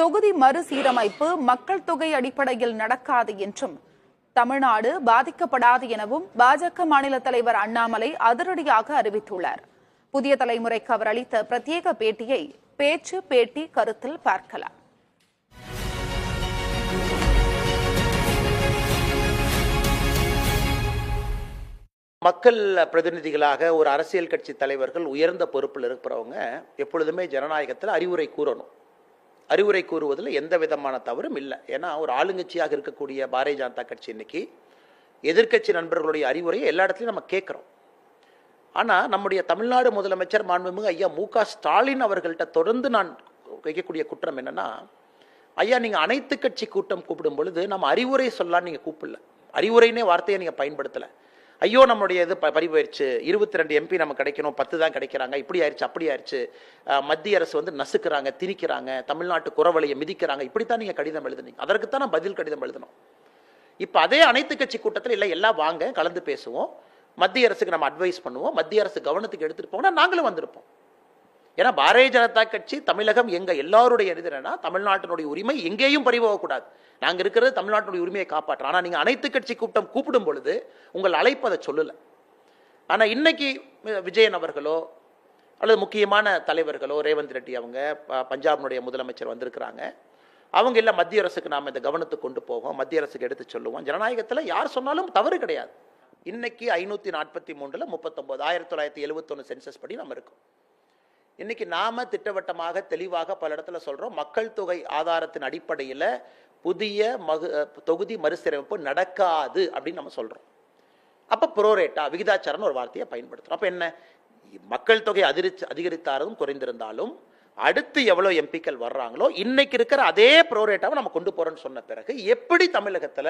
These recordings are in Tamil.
தொகுதி மறுசீரமைப்பு மக்கள் தொகை அடிப்படையில் நடக்காது என்றும் தமிழ்நாடு பாதிக்கப்படாது எனவும் பாஜக மாநில தலைவர் அண்ணாமலை அதிரடியாக அறிவித்துள்ளார். புதிய தலைமுறைக்கு அவர் அளித்த பிரத்யேக பேட்டியை பேச்சு பேட்டி கருத்தில் பார்க்கலாம். மக்கள் பிரதிநிதிகளாக ஒரு அரசியல் கட்சி தலைவர்கள் உயர்ந்த பொறுப்பில் இருக்கிறவங்க எப்பொழுதுமே ஜனநாயகத்தில் அறிவுரை கூறணும். அறிவுரை கூறுவதில் எந்த விதமான தவறும் இல்லை. ஏன்னா ஒரு ஆளுங்கட்சியாக இருக்கக்கூடிய பாரதிய ஜனதா கட்சி இன்னைக்கு எதிர்க்கட்சி நண்பர்களுடைய அறிவுரையை எல்லா இடத்துலையும் நம்ம கேட்குறோம். ஆனால் நம்முடைய தமிழ்நாடு முதலமைச்சர் மாண்புமிகு ஐயா மு க ஸ்டாலின் அவர்கள்ட்ட தொடர்ந்து நான் வைக்கக்கூடிய குற்றம் என்னென்னா ஐயா நீங்கள் அனைத்து கட்சி கூட்டம் கூப்பிடும் பொழுது நம்ம அறிவுரை சொல்லான்னு நீங்கள் கூப்பிடல. அறிவுரைனே வார்த்தையை நீங்கள் பயன்படுத்தலை. ஐயோ நம்மளுடைய இது ப- பறி போயிடுச்சு இருபத்தி ரெண்டு எம்பி நமக்கு கிடைக்கணும். பத்து தான் கிடைக்கிறாங்க. இப்படி ஆயிடுச்சு அப்படி ஆயிடுச்சு மத்திய அரசு வந்து நசுக்கிறாங்க திணிக்கிறாங்க. தமிழ்நாட்டு குறவழியை மிதிக்கிறாங்க. இப்படித்தான் நீங்கள் கடிதம் எழுதுனீங்க. அதற்கு தான் நான் பதில் கடிதம் எழுதணும். இப்போ அதே அனைத்து கட்சி கூட்டத்தில் இல்லை எல்லாம் வாங்க கலந்து பேசுவோம். மத்திய அரசுக்கு நம்ம அட்வைஸ் பண்ணுவோம். மத்திய அரசு கவனத்துக்கு எடுத்துட்டு போனா நாங்களும் வந்திருப்போம். ஏன்னா பாரதிய ஜனதா கட்சி தமிழகம் எங்க எல்லாருடைய இது தமிழ்நாட்டினுடைய உரிமை எங்கேயும் பறிபோகக்கூடாது. நாங்க இருக்கிறது தமிழ்நாட்டினுடைய உரிமையை காப்பாற்றுறோம் ஆனா நீங்க அனைத்து கட்சி கூட்டம் கூப்பிடும் பொழுது உங்கள் அழைப்பு அதை சொல்லல. ஆனா இன்னைக்கு விஜயன் அவர்களோ அல்லது முக்கியமான தலைவர்களோ ரேவந்த் ரெட்டி அவங்க பஞ்சாபினுடைய முதலமைச்சர் வந்திருக்கிறாங்க. அவங்க இல்லை மத்திய அரசுக்கு நாம் இந்த கவனத்துக்கு கொண்டு போவோம் மத்திய அரசுக்கு எடுத்து சொல்லுவோம். ஜனநாயகத்தில் யார் சொன்னாலும் தவறு கிடையாது. இன்னைக்கு ஐநூற்றி நாற்பத்தி மூணில் முப்பத்தொம்போது ஆயிரத்தி தொள்ளாயிரத்தி எழுபத்தொன்று சென்சஸ் படி நம்ம இருக்கோம். இன்னைக்கு நாம திட்டவட்டமாக தெளிவாக பல இடத்துல சொல்றோம். மக்கள் தொகை ஆதாரத்தின் அடிப்படையில் புதிய மகு தொகுதி மறுசீரமைப்பு நடக்காது அப்படின்னு நம்ம சொல்றோம். அப்ப புரோரேட்டா விகிதாச்சாரம்னு ஒரு வார்த்தையை பயன்படுத்துறோம். அப்ப என்ன? மக்கள் தொகை அதிகரிச்சு அதிகரித்தாலும் குறைந்திருந்தாலும் அடுத்து எவ்வளவு எம்பிக்கள் வர்றாங்களோ இன்னைக்கு இருக்கிற அதே புரோரேட்டாவை நம்ம கொண்டு போறோம்னு சொன்ன பிறகு எப்படி தமிழகத்துல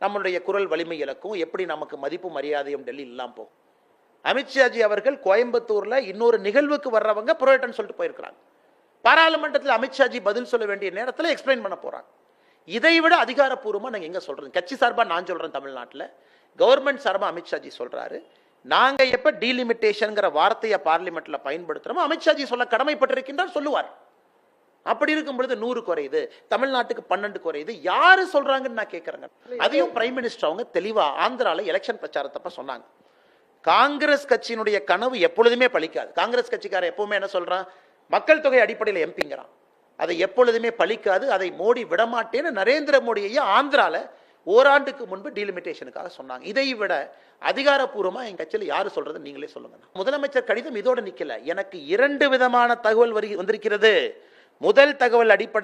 நம்மளுடைய குரல் வலிமை இழக்கும்? எப்படி நமக்கு மதிப்பு மரியாதையும் டெல்லி இல்லாம போகும்? அமித்ஷாஜி அவர்கள் கோயம்புத்தூர்ல இன்னொரு நிகழ்வுக்கு வர்றவங்க புரோரேட்டன்னு சொல்லிட்டு போயிருக்கிறாங்க. பாராளுமன்றத்தில் அமித்ஷாஜி பதில் சொல்ல வேண்டிய நேரத்தில் எக்ஸ்பிளைன் பண்ண போறாங்க. இதை விட அதிகாரப்பூர்வமா நாங்க எங்க சொல்றோம் கட்சி சார்பா நான் சொல்றேன் தமிழ்நாட்டுல. கவர்மெண்ட் சார்பா அமித்ஷாஜி சொல்றாரு. நாங்க எப்ப டீலிமிட்டேஷன்ங்கிற வார்த்தையை பார்லிமெண்ட்ல பயன்படுத்துறோமோ அமித்ஷாஜி சொல்ல கடமைப்பட்டிருக்கின்றார் சொல்லுவார். அப்படி இருக்கும் பொழுது நூறு குறையுது தமிழ்நாட்டுக்கு பன்னெண்டு குறையுது. யாரு சொல்றாங்கன்னு நான் கேட்கறேங்க அதையும் பிரைம் மினிஸ்டர் அவங்க தெளிவா ஆந்திரால எலெக்ஷன் பிரச்சாரத்தப்ப சொன்னாங்க. காங்கிரஸ் கட்சியினுடைய கனவு எப்பொழுதுமே பழிக்காது காங்கிரஸ் கட்சிக்காரன் எப்பவுமே என்ன சொல்றான்? மக்கள் தொகை அடிப்படையில் எம்பிங்கிறான். அதை எப்பொழுதுமே பழிக்காது அதை மோடி விடமாட்டேன்னு நரேந்திர மோடியையும் ஆந்திரால ஓராண்டுக்கு முன்பு டீலிமிட்டேஷனுக்காக சொன்னாங்க. இதை விட அதிகாரப்பூர்வமாக என் கட்சியில் யாரு சொல்றது நீங்களே சொல்லுங்க. முதலமைச்சர் கடிதம் இதோட நிற்கல எனக்கு இரண்டு விதமான தகவல் வரி வந்திருக்கிறது. முதல் தகவல் அடிப்படை